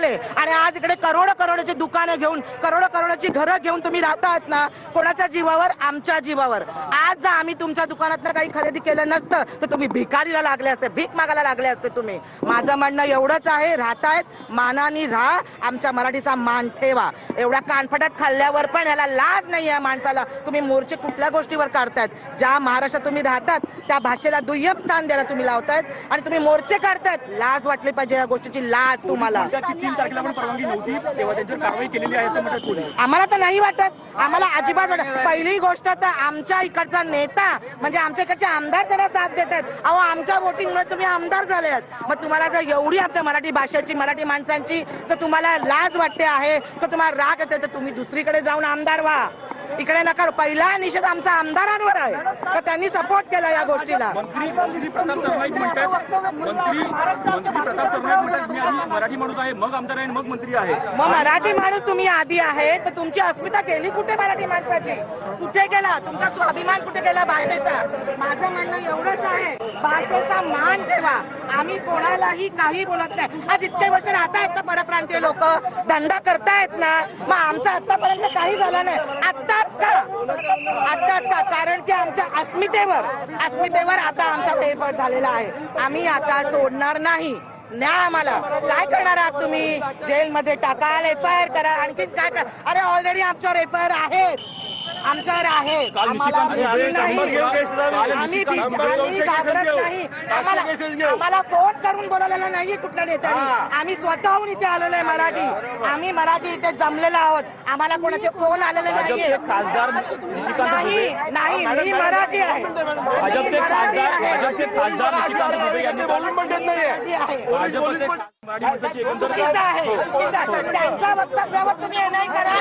आले. आणि आज इकडे करोडो करोडोची दुकानं घेऊन करोडो करोडोची घरं घेऊन तुम्ही राहतायत ना कोणाच्या जीवावर? आमच्या जीवावर. आज जर आम्ही तुमच्या दुकानात काही खरेदी केलं नसतं तर तुम्ही भिकारीला लागले असते भीक मागायला लागले असते तुम्ही. माझं म्हणणं एवढंच आहे राहतायत मानानी राहा आमच्या मराठीचा मान ठेवा. एवढ्या कानफटात खाल्ल्यावर पण याला लाज नाही आहे माणसाला. तुम्ही मोर्चे कुठल्या गोष्टीवर काढतायत? ज्या महाराष्ट्रात तुम्ही राहतात त्या भाषेला दुय्यम स्थान द्यायला तुम्ही लावतायत आणि तुम्ही मोर्चे काढतायत. लाज वाटली पाहिजे या गोष्टीची लाज तुम्हाला. आम्हाला तर नाही वाटत. आम्हाला अजिबात वाटत. पहिली गोष्ट तर आमच्या इकडचा नेता म्हणजे आमच्या इकडचे आमदार त्याला साथ देत आहेत अहो आमच्या वोटिंगमुळे तुम्ही आमदार झाले आहेत मग तुम्हाला जर एवढी आमच्या मराठी भाषेची मराठी माणसांची जर तुम्हाला लाज वाटते आहे तर तुम्हाला राग येते तर तुम्ही दुसरीकडे जाऊन आमदार व्हा. इकडे नका पहिला निषेध आमचा आमदारांवर आहे. तर त्यांनी सपोर्ट केला या गोष्टीला. मंत्री प्रताप सरनाईक म्हणतात मंत्री मंत्री प्रताप सरनाईक म्हणतात मराठी माणूस आहे मग आमदार आहे मग मंत्री आहे. मग मराठी माणूस तुम्ही आधी आहे तर तुमची अस्मिता गेली कुठे मराठी माणसाची? कुठे गेला? तुमचा स्वाभिमान कुठे गेला भाषेचा? माझं म्हणणं एवढंच आहे भाषेचा मान ठेवा. आम्ही कोणालाही काही बोलत नाही. आज इतके वर्ष राहतायत ना परप्रांतीय लोक. धंदा करतायत ना. मग आमचा आतापर्यंत काही झालं नाही. आत्ताच का? आत्ताच का? कारण की आमच्या अस्मितेवर अस्मितेवर आता आमचा पेपर झालेला आहे. आम्ही आता सोडणार नाही. न्या आम्हाला. काय करणार आहात तुम्ही? जेलमध्ये टाकाल एफ आय आर करा आणखीन काय करा? अरे ऑलरेडी आमच्यावर एफ आय आर आहेत. आमच्यावर काल आम्हाला भीती नाही. आम्ही भीती- आम्ही घाबरत. नाही. आम्हाला फोन करून बोलावलेला नाहीये कुठल्या नेत्यांनी. आम्ही स्वतःहून इथे आलेलो आहे मराठी. आम्ही मराठी इथे जमलेलो आहोत. आम्हाला कोणाचे फोन आलेले नाहीये. भाजपचे खासदार निशिकांत नाही दुबे. नाही मी मराठी आहे. मी भाजपचे मराठी खासदार आहे. भाजपचे खासदार निशिकांत दुबे यांनी बोलून पण देत नाहीये. मराठी आहे. भाजपचे मराठी माणसाची एकंदर चुकीचं आहे चुकीचं आहे. त्यांच्या वक्तव्यावर तुम्ही हे नाही करा.